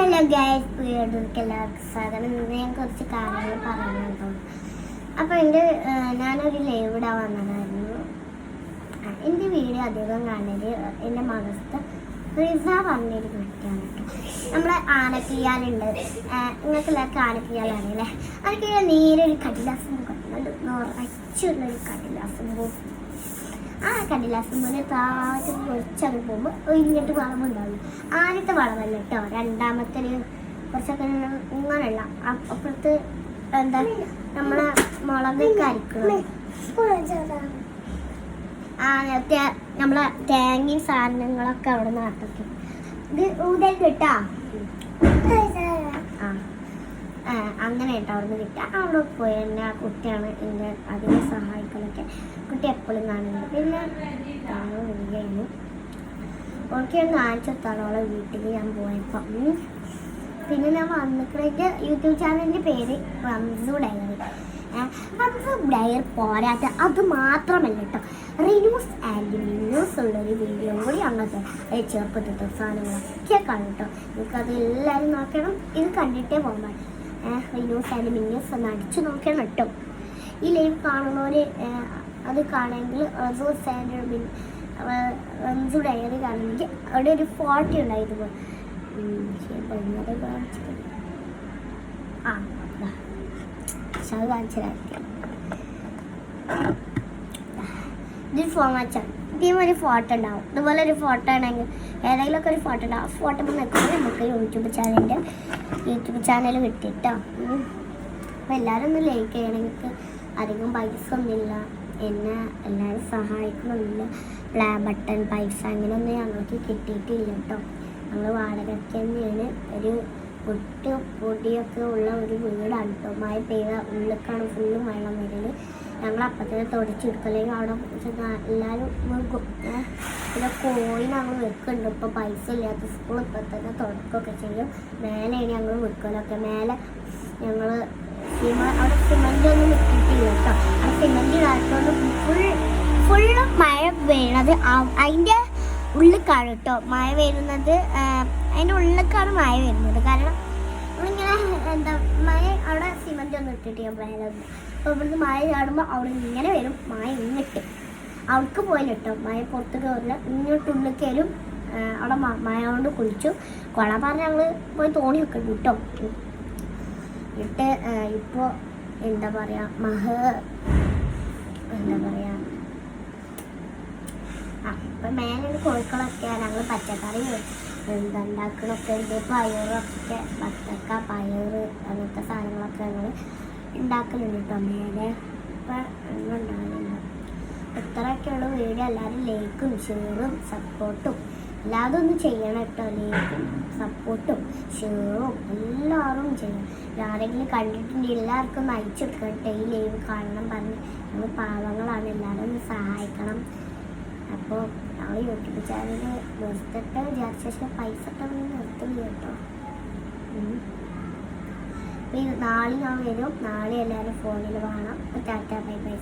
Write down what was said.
Hello guys വീഡിയോക്ക് എല്ലാവർക്കും സ്വാഗതം. ഇന്ന് ഞാൻ കുറച്ച് കാര്യങ്ങൾ പറയാനുണ്ടോ അപ്പോൾ എന്റെ ഞാനൊരു ലൈവ് ഇടാൻ വന്നതായിരുന്നു. എന്റെ വീഡിയോ അധികം കാണൽ എന്റെ മകസ്ത് റിസ പറഞ്ഞൊരു കുട്ടിയാണ് നമ്മളെ ആനക്കിയാലുണ്ട് എല്ലാവർക്കും ആനക്കിയാലാണ് അല്ലേ ആനക്കിയാൽ നേരൊരു കടിലാസം നല്ല നിറച്ചുള്ളൊരു കടലാസം പോകും ആ കടലാസം പോലെ താഴെ കുറച്ചങ്ങ് പോകുമ്പോൾ ഇങ്ങോട്ട് വളവുണ്ടാവില്ല ആദ്യത്തെ വളവല്ല കേട്ടോ. രണ്ടാമത്തെ കുറച്ചൊക്കെ ഇങ്ങനെയുള്ള. അപ്പുറത്ത് എന്താ നമ്മളെ മുളകൊക്കെ അരിക്കണം ആ നമ്മളെ തേങ്ങയും സാധനങ്ങളൊക്കെ അവിടെ നാട്ടൊക്കെ ഇത് ഊതൽ കിട്ടാ? അങ്ങനെ കേട്ടോ അവിടെ കിട്ടുക. അവിടെ പോയി തന്നെ ആ കുട്ടിയാണ് എന്റെ അതിനെ സഹായിക്കലൊക്കെ കുട്ടി എപ്പോഴും കാണുന്നത്. പിന്നെ വരികയാണ് ഓക്കെ ഒന്ന് ആഴ്ചത്തോളം വീട്ടിൽ ഞാൻ പോയപ്പോൾ പിന്നെ ഞാൻ വന്നിട്ട് യൂട്യൂബ് ചാനലിന്റെ പേര് റംസു ഡയറി. റംസു ഡയർ പോരാത്ത അത് മാത്രമല്ല കേട്ടോ. റിന്യൂസ് ആൻഡ് റിന്യൂസ് ഉള്ളൊരു വീഡിയോ കൂടി അങ്ങനത്തെ ചെറുപ്പത്തെ സാധനങ്ങളൊക്കെ കാണും കേട്ടോ. നിങ്ങൾക്കത് എല്ലാവരും നോക്കണം. ഇത് കണ്ടിട്ടേ പോകാൻ റിന്യൂസ് ആൻഡ് മിന്യൂസ് ഒന്ന് അടിച്ചു നോക്കണം കേട്ടോ ഈ ലൈവ് കാണുന്നവർ അത് കാണുമെങ്കിൽ റിന്യൂസ് ആൻഡ് ഡയറി കാണുമെങ്കിൽ അവിടെ ഒരു ഫോട്ടോ ഉണ്ടായിരുന്നു. ആ അത് കാണിച്ചുതരാം ഇതൊരു ഫോൺ ഇതേപോലെ ഒരു ഫോട്ടോ ഉണ്ടാവും. ഇതുപോലെ ഒരു ഫോട്ടോ ആണെങ്കിൽ ഏതെങ്കിലുമൊക്കെ ഒരു ഫോട്ടോ ഉണ്ടാവും. ആ ഫോട്ടോ നിൽക്കുമ്പോൾ നമുക്ക് യൂട്യൂബ് ചാനലിന്റെ യൂട്യൂബ് ചാനൽ കിട്ടിട്ടോ. അപ്പോൾ എല്ലാവരും ഒന്ന് ലൈക്ക് ചെയ്യണം. എനിക്ക് അധികം പൈസ ഒന്നുമില്ല. എന്നെ എല്ലാവരും സഹായിക്കുന്നുണ്ട് പ്ലാ ബട്ടൺ പൈസ അങ്ങനെയൊന്നും ഞങ്ങൾക്ക് കിട്ടിയിട്ടില്ല കേട്ടോ. ഞങ്ങൾ വാടകയ്ക്ക് തന്നെയാണ്. ഒരു പൊട്ട് പൊടിയൊക്കെ ഉള്ള ഒരു വീടാണ് കേട്ടോ. മഴ പെയ്ത ഉള്ളിലേക്കാണ് ഫുള്ളും വെള്ളം വരുന്നത് ഞങ്ങൾ അപ്പം തന്നെ തുടച്ചെടുക്കല്ലെങ്കിൽ അവിടെ എല്ലാവരും പിന്നെ കോഴി ഞങ്ങൾ വെക്കുന്നുണ്ട്. ഇപ്പോൾ പൈസ ഇല്ലാത്ത സ്കൂൾ ഇപ്പം തന്നെ തുടക്കമൊക്കെ ചെയ്യും. മേലെയാണ് ഞങ്ങൾ വെക്കലൊക്കെ. മേലെ ഞങ്ങൾ സിമ അവിടെ സിമന്റ് ഒന്നും ഇട്ടിട്ടില്ല കേട്ടോ. ആ സിമന്റ് ഇടാത്തതുകൊണ്ട് ഫുൾ ഫുള്ള് മഴ വീണത് അതിന്റെ ഉള്ളിക്കാണ് കേട്ടോ മഴ വരുന്നത് അതിന്റെ ഉള്ളിലേക്കാണ് മഴ വരുന്നത് കാരണം നമ്മളിങ്ങനെ എന്താ മഴ അവിടെ സിമന്റ് ഒന്നും ഇട്ടിട്ടില്ല മേലെ അപ്പോൾ ഇവിടുന്ന് മഴ ചാടുമ്പോൾ അവിടെ ഇങ്ങനെ വരും. മഴ ഇങ്ങിട്ട്. അവൾക്ക് പോയി കിട്ടും മഴ പുറത്ത് കയറില്ല ഇങ്ങോട്ട് ഉള്ളിലേക്ക് വരും അവിടെ മായ കൊണ്ട് കുളിച്ചു. കൊള പറഞ്ഞ് ഞങ്ങൾ പോയി തോണിയൊക്കെ വെക്കും കേട്ടോ എന്നിട്ട് ഇപ്പോൾ എന്താ പറയുക മഹ എന്താ പറയുക ആ ഇപ്പം മേലെ കോഴിക്കളൊക്കെ ഞങ്ങൾ പച്ചക്കറി എന്താ ഉണ്ടാക്കണൊക്കെ ഉണ്ട് പയറൊക്കെ വത്തക്ക പയറ് അങ്ങനത്തെ സാധനങ്ങളൊക്കെ ഞങ്ങൾ ഉണ്ടാക്കലുണ്ട് കേട്ടോ മേലെ. ഇപ്പം ഒന്നും ഉണ്ടാകലില്ല ഇത്രയൊക്കെയുള്ള വീഡിയോ. എല്ലാവരും ലൈക്കും ഷെയറും സപ്പോർട്ടും. അല്ലാതെ ഒന്നും ചെയ്യണം കേട്ടോ. ലൈക്കും സപ്പോർട്ടും ഷെയറും എല്ലാവരും ചെയ്യണം. ആരെങ്കിലും കണ്ടിട്ടുണ്ടെങ്കിൽ എല്ലാവർക്കും അയച്ചു കൊടുക്കട്ടെ ഈ ലൈവ് കാണണം പറഞ്ഞ് നമ്മൾ പാവങ്ങളാണ്. എല്ലാവരും ഒന്ന് സഹായിക്കണം. അപ്പോൾ ആ യൂട്യൂബ് ചാനൽ നിർത്തിട്ട് വിചാരിച്ച പൈസ ഒക്കെ നിർത്തില്ല കേട്ടോ. നാളെ ഞാൻ വരും. നാളെ എല്ലാവരും ഫോണിൽ കാണാം. Tata bye bye